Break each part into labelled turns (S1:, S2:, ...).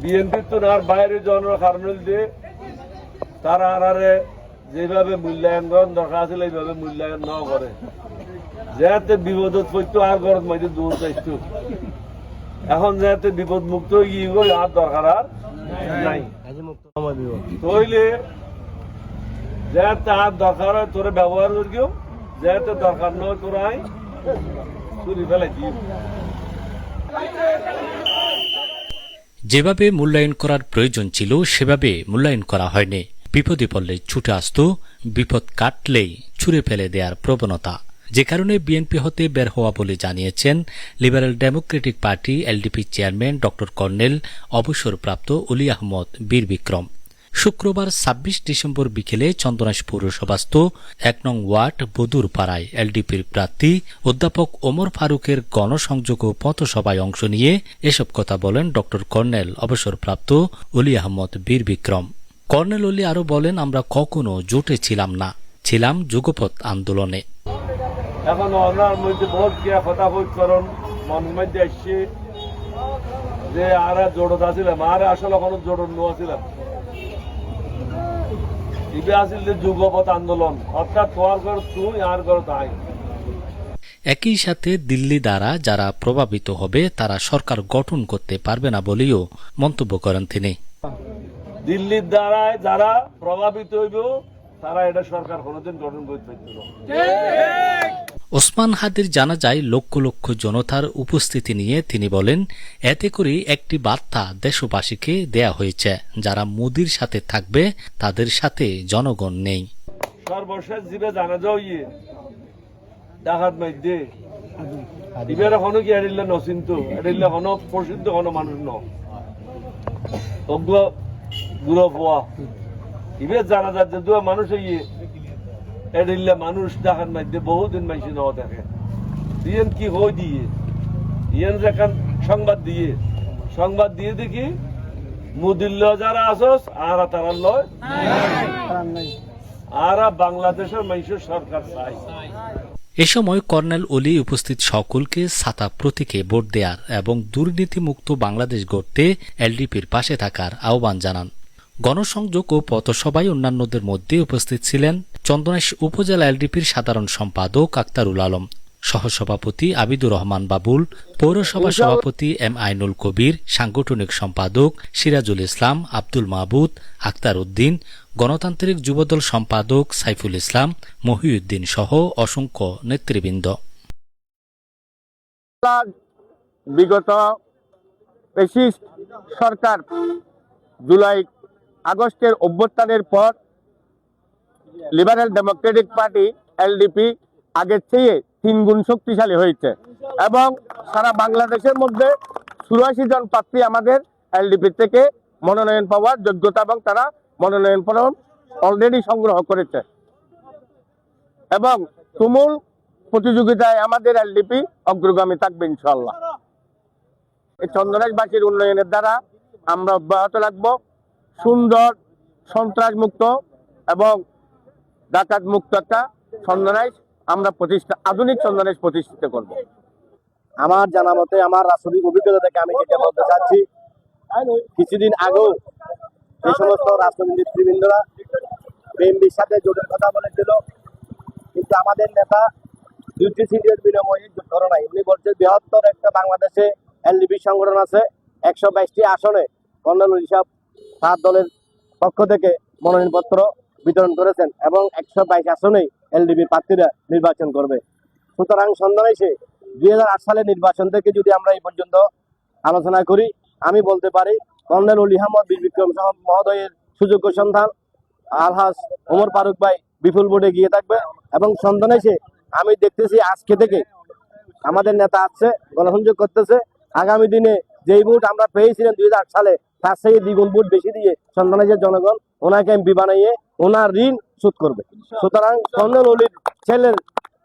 S1: BNP তো আর বাইরে জনের কারণে দিয়ে তারা আরারে যেভাবে মূল্যায়ন দরকার আছে, এইভাবে মূল্যায়ন ন করে। যেতে বিপদত পড়তো, আর গরত মাইতে দূর চাইতো। এখন যেহেতু বিপদ মুক্ত ই গই আর দরকার আর নাই। তইলে যেতে আর দরকার হয়, তোরে ব্যবহার করিও যেতে দরকার নয়, তোরাই চুরি ফেলাই দিও
S2: যেভাবে মূল্যায়ন করার প্রয়োজন ছিল, সেভাবে মূল্যায়ন করা হয়নি। বিপদে পড়লে ছুটে আসত, বিপদ কাটলেই ছুঁড়ে ফেলে দেওয়ার প্রবণতা। যে কারণে বিএনপি হতে বের হওয়া বলে জানিয়েছেন Liberal Democratic Party LDP chairman ড কর্নেল অবসরপ্রাপ্ত উলি আহমদ বীর বিক্রম শুক্রবার ছাব্বিশ ডিসেম্বর বিকেলে চন্দনাইশ পৌরসভাস্থ এক নং ওয়ার্ড বদুর পাড়ায় এলডিপির প্রার্থী অধ্যাপক ওমর ফারুকের গণসংযোগ ও পথসভায় অংশ নিয়ে এসব কথা বলেন ড. কর্নেল অবসরপ্রাপ্ত অলি আহমদ বীর বিক্রম। কর্নেল অলি আরও বলেন, আমরা কখনো জোটে ছিলাম না, ছিলাম যুগপথ আন্দোলনে।
S1: এখন মধ্যে বহুত কথা মধ্যে আসছে যে আর জোড়ত আছিলাম, আর আসলে কোনো জোড়ন নো আছিলাম। ইবে আসিল যুগপথ আন্দোলন। অর্থাৎ তোমার ঘর তুই আর ঘর তাই।
S2: একই সাথে দিল্লি দ্বারা যারা প্রভাবিত হবে তারা সরকার গঠন করতে পারবে না বলেও মন্তব্য করেন তিনি।
S1: দিল্লির দ্বারা যারা প্রভাবিত হইব তারা এটা সরকার কোনোদিন গঠন করতে পারত না।
S2: ওসমান হাদির জানা যায় লক্ষ লক্ষ জনতার উপস্থিতি নিয়ে তিনি বলেন, এতে করে একটি বার্তা দেশবাসীকে দেয়া হয়েছে, যারা মোদির সাথে থাকবে, তাদের সাথে জনগণ নেই।
S1: জানা যাও ইয়ে মানুষ জানা যার যে দুয়া মানুষ ইয়ে এডিল্লে মানুষ ডাকাত মাইদে বহুদিন মাইসি ন দেখে। ইয়েন কি হই দিয়ে? ইয়েন যেখান সংবাদ দিয়ে। সংবাদ দিয়ে দেখি মুদিল্ল যারা আসস, আর তারা লয়। আর বাংলাদেশের মানুষের সরকার চাই।
S2: এ সময় কর্নেল অলি উপস্থিত সকলকে ছাতা প্রতীকে ভোট দেয়ার এবং দুর্নীতিমুক্ত বাংলাদেশ গড়তে এলডিপির পাশে থাকার আহ্বান জানান। গণসংযোগ ও পথসভায় অন্যান্যদের মধ্যে উপস্থিত ছিলেন চন্দনাইশ উপজেলা এলডিপির সাধারণ সম্পাদক আক্তারুল আলম সহসভাপতি আবিদুর রহমান বাবুল পৌরসভা সভাপতি এম আইনুল কবির সাংগঠনিক সম্পাদক সিরাজুল ইসলাম আব্দুল মাহবুদ আক্তার উদ্দিন গণতান্ত্রিক যুবদল সম্পাদক সাইফুল ইসলাম মহিউদ্দিন সহ অসংখ্য নেতৃবৃন্দ।
S3: বিগত সরকার জুলাই আগস্টের অভ্যুত্থানের পর লিবারেল ডেমোক্রেটিক পার্টি এলডিপি আগের চেয়ে তিন গুণ শক্তিশালী হয়েছে। এবং সারা বাংলাদেশের মধ্যে চুরাশি জন প্রার্থী আমাদের এলডিপি থেকে মনোনয়ন পাওয়ার যোগ্যতা এবং তারা মনোনয়ন ফর্ম অলরেডি সংগ্রহ করেছে। এবং তুমুল প্রতিযোগিতায় আমাদের এলডিপি অগ্রগামী থাকবে ইনশাল্লাহ এই চন্দনাইশবাসীর উন্নয়নের দ্বারা আমরা অব্যাহত রাখব। সুন্দর সন্ত্রাস মুক্ত এবং ডাকাত মুক্ত একটা চন্দনাইশ আমরা প্রতিষ্ঠা, আধুনিক চন্দনাইশ প্রতিষ্ঠিত করব। আমার জানা মতে আমার রাজনৈতিক অভিজ্ঞতা থেকে আমি যেটা বলতে চাচ্ছি, কিছুদিন আগেও যে সমস্ত রাজনৈতিক নেতৃবৃন্দরা বিএনপির সাথে জোটের কথা বলেছিল, কিন্তু আমাদের নেতা দুটি সিটের বিনিময়ে জোট করে নাই। উনি বলছে, বৃহত্তর একটা বাংলাদেশে এলডিপি সংগঠন আছে, একশো বাইশটি আসনে কর্নেল হিসাব সাত দলের পক্ষ থেকে মনোনয়নপত্র বিতরণ করেছেন এবং একশো বাইশ আসনেই এলডিপি প্রার্থীরা নির্বাচন করবে। সুতরাং সন্ধানেশে দুই হাজার আট সালের নির্বাচন থেকে যদি আমরা এই পর্যন্ত আলোচনা করি, আমি বলতে পারি, কর্নেল উল ইহামদ বীর বিক্রম সহ মহোদয়ের সুযোগ্য সন্ধান আলহাজ ওমর ফারুক ভাই বিপুল ভোটে গিয়ে থাকবে এবং সন্ধানেশে আমি দেখতেছি আজকে থেকে আমাদের নেতা আসছে, গণসংযোগ করতেছে। আগামী দিনে যেই ভোট আমরা পেয়েছিলেন দুই সালে, তার থেকে দ্বিগুণ ভোট বেশি দিয়ে সন্তানের জনগণ, ওনাকে এমপি বানাইয়ে ওনার ঋণ শোধ করবে। সুতরাং কর্নেল অলির ছেলের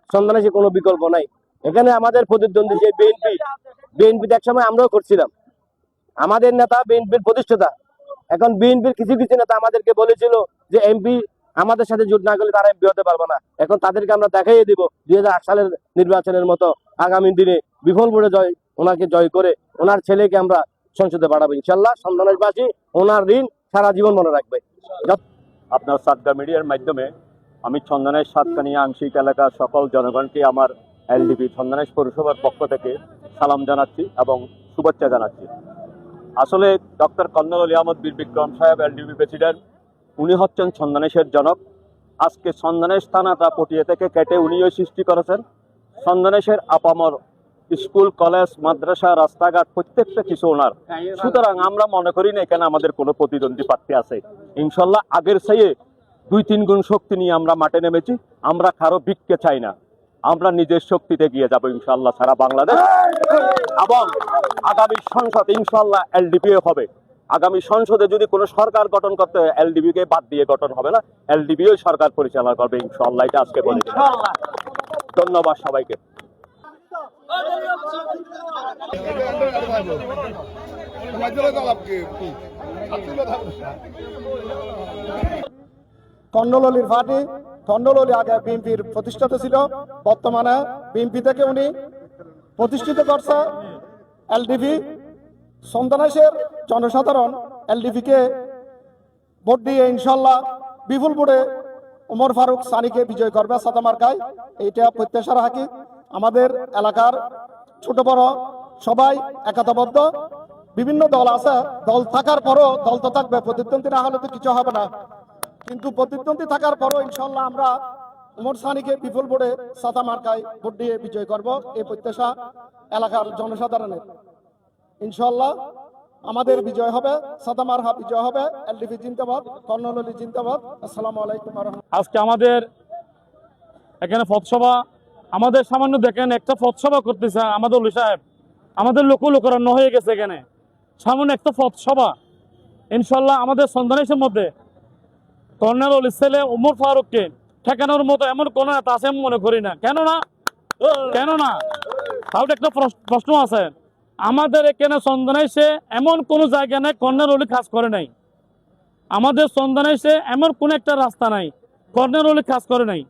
S3: সন্তানের কোনো বিকল্প নাই। এখানে আমাদের প্রতিদ্বন্দ্বী যে বিএনপি বিএনপিতে একসময় আমরাও করছিলাম। আমাদের নেতা বিএনপির প্রতিষ্ঠাতা। এখন বিএনপির কিছু কিছু নেতা আমাদেরকে বলেছিল যে, এমপি, আমাদের সাথে জোট না করলে তারা এমপি হতে পারবে না। এখন তাদেরকে আমরা দেখাইয়ে দিব দুই হাজার আট সালের নির্বাচনের মতো আগামী দিনে বিফল ভোটে জয় ওনাকে জয় করে ওনার ছেলেকে আমরা সংসদে বাড়াবো ইনশাল্লাহ সন্ধানবাসী ওনার ঋণ সারা জীবন মনে রাখবে।
S4: আপনার সাতগা মিডিয়ার মাধ্যমে আমি চন্দনেশ সাতকানিয়া আংশিক এলাকার সকল জনগণকে আমার এলডিপি চন্দনেশ পৌরসভার পক্ষ থেকে সালাম জানাচ্ছি এবং শুভেচ্ছা জানাচ্ছি। আসলে ডক্টর কর্নল আলী আহমদ বীর বিক্রম সাহেব, এলডিপি প্রেসিডেন্ট, উনি হচ্ছেন চন্দনেশের জনক। আজকে চন্দনেশ থানাটা পটিয়া থেকে কেটে উনিও সৃষ্টি করেছেন। চন্দনেশের আপামর স্কুল কলেজ মাদ্রাসা রাস্তাঘাট প্রত্যেকটা কিছু ওনার। সুতরাং আমরা মনে করি না এখানে আমাদের কোনো প্রতিদ্বন্দ্বী প্রার্থী আছে। ইনশাল্লাহ আগের চেয়ে দুই তিন গুণ শক্তি নিয়ে আমরা মাঠে নেমেছি আমরা কারও বিককে চাই না। আমরা নিজের শক্তিতে গিয়ে যাব ইনশাল্লাহ সারা বাংলাদেশ। এবং আগামী সংসদ ইনশাল্লাহ এলডিপি হবে। আগামী সংসদে যদি কোনো সরকার গঠন করতে হয় এলডিবি কে বাদ দিয়ে গঠন হবে না। এলডিবিও সরকার পরিচালনা করবে ইনশাল্লাহ এটা আজকে বলে। ধন্যবাদ সবাইকে।
S5: কন্ডললির পার্টি কন্ডললি আগে বিএনপির প্রতিষ্ঠাতা ছিল, বর্তমানে বিএনপি থেকে উনি প্রতিষ্ঠিত করছে এলডিপি সন্তানাসের জনসাধারণ এলডিপিকে ভোট দিয়ে ইনশাল্লাহ বিপুল ভোটে ওমর ফারুক সানিকে বিজয় করবে সাদামার্কায়। এইটা প্রত্যাশা রাখি। আমাদের এলাকার ছোট বড় সবাই একাতাবদ্ধ। বিভিন্ন দল আছে, দল থাকার পরও দল তো থাকবে, প্রতিদ্বন্দ্বী না হলে তো কিছু হবে না। কিন্তু প্রতিদ্বন্দ্বী থাকার পরও ইনশাল্লাহ আমরা উমর সানিকে বিপুল ভোটে সাদা মার্কায় ভোট দিয়ে বিজয় করব এই প্রত্যাশা এলাকার জনসাধারণের। ইনশাল্লাহ আমাদের বিজয় হবে, সাদা মারহা বিজয় হবে, এলডিপি জিন্দাবাদ কর্ণললি জিন্দাবাদ, আসসালামু আলাইকুম
S6: আজকে আমাদের এখানে পথসভা, আমাদের সামান্য দেখেন একটা পথসভা করতেছে আমাদের সাহেব। আমাদের লোক লোকরান্য হয়ে গেছে এখানে। সামনে একটা পথ সভা। ইনশাল্লাহ আমাদের সন্ধানের মধ্যে কর্নেল ছেলে উমর ফারুককে ঠেকানোর মতো এমন কোন নেতা আছে আমি মনে করি না। কেন না? কেন না? তাহলে একটা প্রশ- প্রশ্ন আছে। আমাদের এখানে সন্ধানে সে এমন কোনো জায়গা নেই, কর্নেল অলি কাজ করে নাই। আমাদের সন্ধানে সে এমন কোন একটা রাস্তা নাই, কর্নেল অলি কাজ করে নাই।